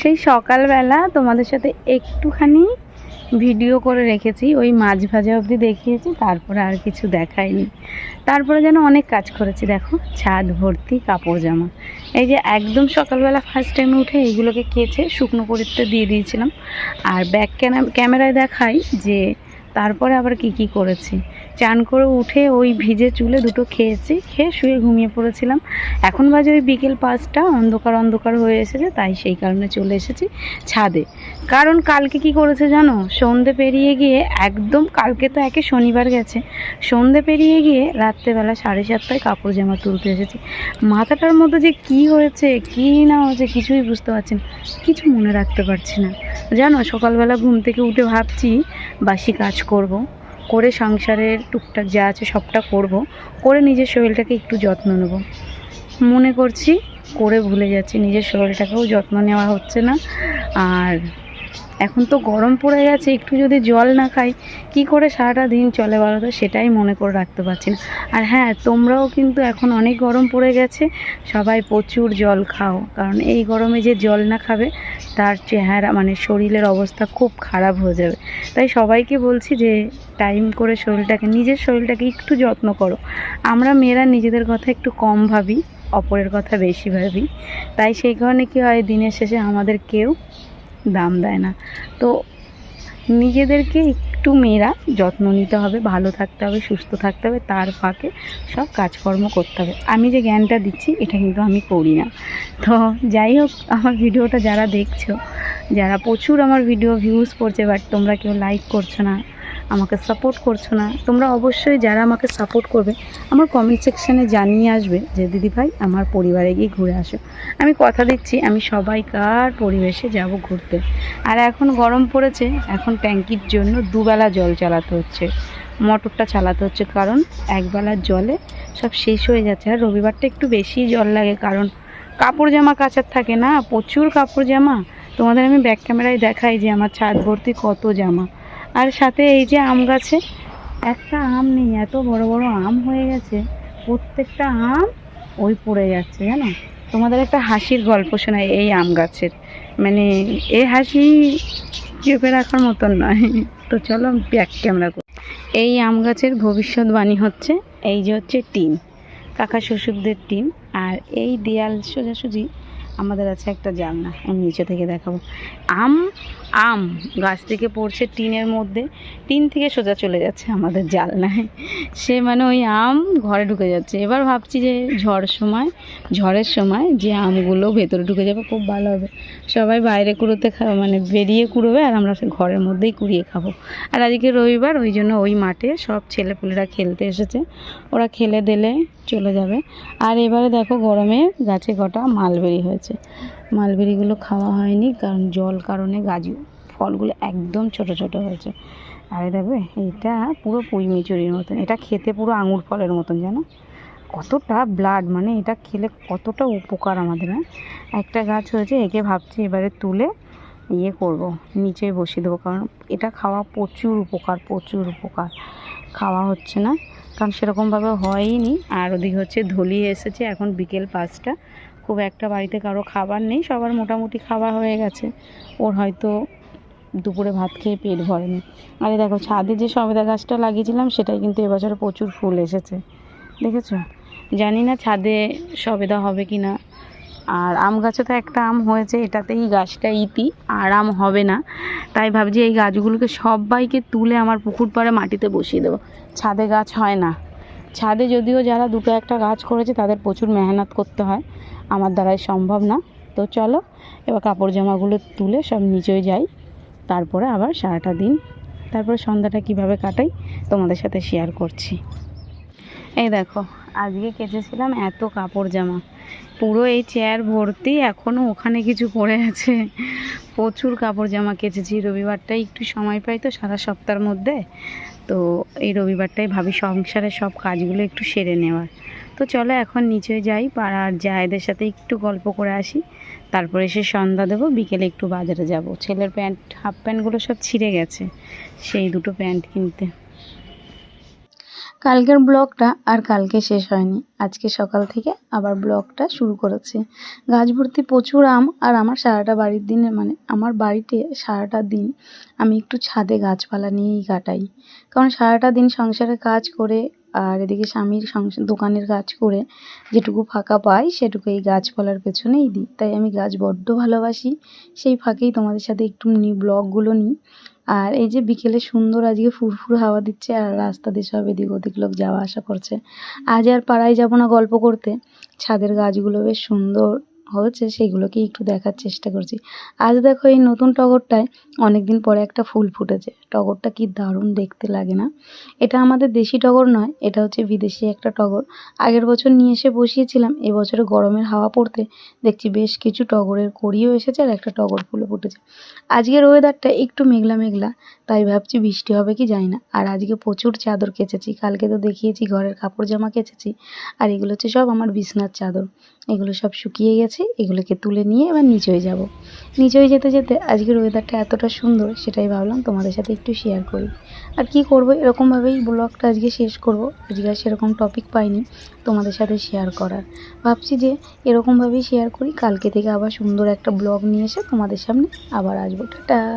সেই সকালবেলা তোমাদের সাথে একটুখানি ভিডিও করে রেখেছি, ওই মাছ ভাজা অবধি দেখিয়েছি, তারপরে আর কিছু দেখাইনি। তারপরে যেন অনেক কাজ করেছি, দেখো, ছাদ, ভর্তি, কাপড় জামা। এই যে একদম সকালবেলা ফার্স্ট টাইমে উঠে এইগুলোকে কেচে শুকনো করিতে দিয়ে দিয়েছিলাম। আর ব্যাক ক্যামেরায় দেখাই যে তারপরে আবার কি কি করেছি? চান করে উঠে ওই ভিজে চুলে দুটো খেয়েছি, খেয়ে শুয়ে ঘুমিয়ে পড়েছিলাম। এখন বাজে ওই বিকেল পাঁচটা, অন্ধকার অন্ধকার হয়ে এসেছে, তাই সেই কারণে চলে এসেছি ছাদে। কারণ কালকে কি করেছে জানো? সন্ধে পেরিয়ে গিয়ে একদম কালকে তো একে শনিবার গেছে। সন্ধে পেরিয়ে গিয়ে রাত্রেবেলা সাড়ে সাতটায় কাপড় জামা তুলতে এসেছি। মাথাটার মধ্যে যে কি হয়েছে, কি না হয়েছে কিছুই বুঝতে পারছি না। কিছু মনে রাখতে পারছি না। জানো, সকালবেলা ঘুম থেকে উঠে ভাবছি, বাসি কাজ করব। করে সংসারের টুকটাক যা আছে সবটা করব। করে নিজের শরীরটাকে একটু যত্ন নেব। মনে করছি, করে ভুলে যাচ্ছি। নিজের শরীরটাকেও যত্ন নেওয়া হচ্ছে না। আর এখন তো গরম পড়ে গেছে, একটু যদি জল না খাই, কি করে সারাটা দিন চলে বলো তো? সেটাই মনে করে রাখতে পারছি না। আর হ্যাঁ তোমরাও কিন্তু এখন অনেক গরম পড়ে গেছে, সবাই প্রচুর জল খাও। কারণ এই গরমে যে জল না খাবে, তার চেহারা মানে শরীরের অবস্থা খুব খারাপ হয়ে যাবে। তাই সবাইকে বলছি যে টাইম করে শরীরটাকে, নিজের শরীরটাকে একটু যত্ন করো। আমরা মেয়েরা নিজেদের কথা একটু কম ভাবি, অপরের কথা বেশি ভাবি। তাই সেই কারণে কী হয়, দিনের শেষে আমাদের কেউ দাম দেয় না। তো নিজেদেরকে একটু মেয়েরা যত্ন নিতে হবে, ভালো থাকতে হবে, সুস্থ থাকতে হবে, তার ফাঁকে সব কাজকর্ম করতে হবে। আমি যে জ্ঞানটা দিচ্ছি, এটা কিন্তু আমি করি না। তো যাই হোক, আমার ভিডিওটা যারা দেখছ, যারা প্রচুর আমার ভিডিও ভিউজ করছে বাট তোমরা কেউ লাইক করছ না আমাকে সাপোর্ট করছ না, তোমরা অবশ্যই যারা আমাকে সাপোর্ট করবে, আমার কমেন্ট সেকশানে জানিয়ে আসবে যে, দিদিভাই, আমার পরিবারে গিয়ে ঘুরে আসো। আমি কথা দিচ্ছি, আমি সবাইকার পরিবেশে যাব ঘুরতে। আর এখন গরম পড়েছে, এখন ট্যাঙ্কির জন্য দুবেলা জল চালাতে হচ্ছে। মোটরটা চালাতে হচ্ছে কারণ একবেলার জলে সব শেষ হয়ে যাচ্ছে। আর রবিবারটা একটু বেশি জল লাগে কারণ কাপড় জামা কাচার থাকে না, প্রচুর কাপড় জামা। তোমাদের আমি ব্যাক ক্যামেরায় দেখাই যে, আমার ছাদ ভর্তি কত জামা। আর সাথে এই যে আম গাছে, একটা আম নেই, এত বড় বড় আম হয়ে গেছে। প্রত্যেকটা আম ওই পড়ে যাচ্ছে, জানো? তোমাদের একটা হাসির গল্প শোনাই এই আম গাছের। মানে এই হাসি চেপে রাখার মতন নয়। তো চলো ব্যাক ক্যামেরা করি। এই আম গাছের ভবিষ্যৎবাণী হচ্ছে, এই যে হচ্ছে টিন কাকা শ্বশুরদের টিন আর এই দেয়াল সোজাসুজি আমাদের আছে একটা জানলা, আমি নিচে থেকে দেখাবো। আম আম গাছ থেকে পড়ছে টিনের মধ্যে, টিন থেকে সোজা চলে যাচ্ছে আমাদের জালনায় সে মানে ওই আম ঘরে ঢুকে যাচ্ছে। এবার ভাবছি যে ঝড় সময়, ঝড়ের সময় যে আমগুলো ভেতরে ঢুকে যাবে, খুব ভালো হবে। সবাই বাইরে কুড়োতে মানে বেরিয়ে কুড়োবে আর আমরা ঘরের মধ্যেই কুড়িয়ে খাব। আর আজকে রবিবার, ওই জন্য ওই মাঠে সব ছেলেপুলেরা খেলতে এসেছে। ওরা খেলে দিলে চলে যাবে। আর এবারে দেখো গরমে গাছে কটা মালবেরি হয়েছে। মালবেরিগুলো খাওয়া হয়নি কারণ জল কারণে গাছ ফলগুলো একদম ছোট ছোট হয়েছে। আরে দেখবে, এটা পুরো পুঁই মিচুরির মতন। এটা খেতে পুরো আঙুর ফলের মতন, জানো? কতটা ব্লাড মানে এটা খেলে কতটা উপকার আমাদের হ্যাঁ? একটা গাছ হয়েছে, একে ভাবছি এবারে তুলে ইয়ে করব, নিচে বসিয়ে দেবো, কারণ এটা খাওয়া প্রচুর উপকার প্রচুর উপকার। খাওয়া হচ্ছে না, কারণ সেরকমভাবে হয়নি। আর ওদিকে হচ্ছে ধলি এসেছে, এখন বিকেল পাঁচটা। খুব একটা বাড়িতে কারও খাবার নেই, সবার মোটামুটি খাওয়া হয়ে গেছে। ওর হয়তো দুপুরে ভাত খেয়ে পেট ভরেনি। আরে দেখো, ছাদে যে সবেদা গাছটা লাগিয়েছিলাম, সেটাই কিন্তু এবছর প্রচুর ফুল এসেছে। দেখেছ? জানি না ছাদে সবেদা হবে কি না। আর আম গাছে তো একটা আম হয়েছে, এটাতেই গাছটা ইতি, আর আম হবে না। তাই ভাবছি এই গাছগুলোকে সবাইকে তুলে আমার পুকুর পাড়ে মাটিতে বসিয়ে দেবো। ছাদে গাছ হয় না। ছাদে যদিও যারা দুটো একটা গাছ করেছে, তাদের প্রচুর মেহনত করতে হয়। আমার দ্বারাই সম্ভব না। তো চলো, এবার কাপড় জামাগুলো তুলে সব নিচেই যাই। তারপরে আবার সারাটা দিন, তারপরে সন্ধ্যাটা কীভাবে কাটাই তোমাদের সাথে শেয়ার করছি। এই দেখো, আজকে কেচেছিলাম এত কাপড় জামা। পুরো এই চেয়ার ভর্তি এখনও ওখানে কিছু পড়ে আছে। প্রচুর কাপড় জামা কেচেছি। রবিবারটাই একটু সময় পাই তো সারা সপ্তাহের মধ্যে। তো এই রবিবারটাই ভাবি সংসারের সব কাজগুলো একটু সেরে নেওয়ার। তো চলো এখন নিচে যাই, পাড়ার জায়েদের সাথে একটু গল্প করে আসি। তারপরে এসে সন্ধ্যা দেবো, বিকেলে একটু বাজারে যাব। ছেলের প্যান্ট, হাফ প্যান্টগুলো সব ছিঁড়ে গেছে, সেই দুটো প্যান্ট কিনতে। কালকের ব্লগটা আর কালকে শেষ হয়নি। আজকে সকাল থেকে আবার ব্লগটা শুরু করেছি। গাছ ভর্তি প্রচুর আম আর আমার সারাটা বাড়ির দিনে মানে আমার বাড়িতে সারাটা দিন আমি একটু ছাদে গাছপালা নিয়েই কাটাই। কারণ সারাটা দিন সংসারে কাজ করে আর এদিকে স্বামীর দোকানের কাজ করে যেটুকু ফাঁকা পাই সেটুকু এই গাছপালার পেছনেই দিই। তাই আমি গাছ বড্ড ভালোবাসি। সেই ফাঁকেই তোমাদের সাথে একটু নিই ব্লগগুলো নিই। আর এই যে বিকেলে সুন্দর আজকে ফুরফুর হাওয়া দিচ্ছে আর রাস্তা দিয়ে সব এদিক ওদিক লোক যাওয়া আসা করছে। আজ আর পাড়ায় যাব না গল্প করতে। ছাদের গাছগুলো বেশ সুন্দর। হয়েছে সেইগুলোকেই একটু দেখার চেষ্টা করছি। আজ দেখো এই নতুন টগরটায় অনেক দিন পরে একটা ফুল ফুটেছে। টগরটা কি দারুণ দেখতে লাগে না? এটা আমাদের দেশি টগর নয়, এটা হচ্ছে বিদেশি একটা টগর। আগের বছর নিয়ে এসে বসিয়েছিলাম, এবছরে গরমের হাওয়া পড়তে দেখছি বেশ কিছু টগরের কড়িও এসেছে আর একটা টগর ফুলও ফুটেছে। আজকের ওয়েদারটা একটু মেঘলা মেঘলা, তাই ভাবছি বৃষ্টি হবে কি জানি না। আর আজকে প্রচুর চাদর কেচেছি, কালকে তো দেখিয়েছি ঘরের কাপড় জামা কেচেছি, আর এগুলো হচ্ছে সব আমার বিছনার চাদর। এগুলো সব শুকিয়ে গেছে, এগুলোকে তুলে নিয়ে এবার নিচে যাব। নিচে যেতে যেতে আজকের ওয়েদারটা এতটা সুন্দর, সেটাই ভাবলাম তোমাদের সাথে একটু শেয়ার করি। আর কি করব? এরকমভাবেই ব্লগটা আজকে শেষ করব। আজকে আর সেরকম টপিক পাইনি তোমাদের সাথে শেয়ার করার। ভাবছি যে এরকমভাবেই শেয়ার করি, কালকে থেকে আবার সুন্দর একটা ব্লগ নিয়ে এসে তোমাদের সামনে আবার আসব। টাটা!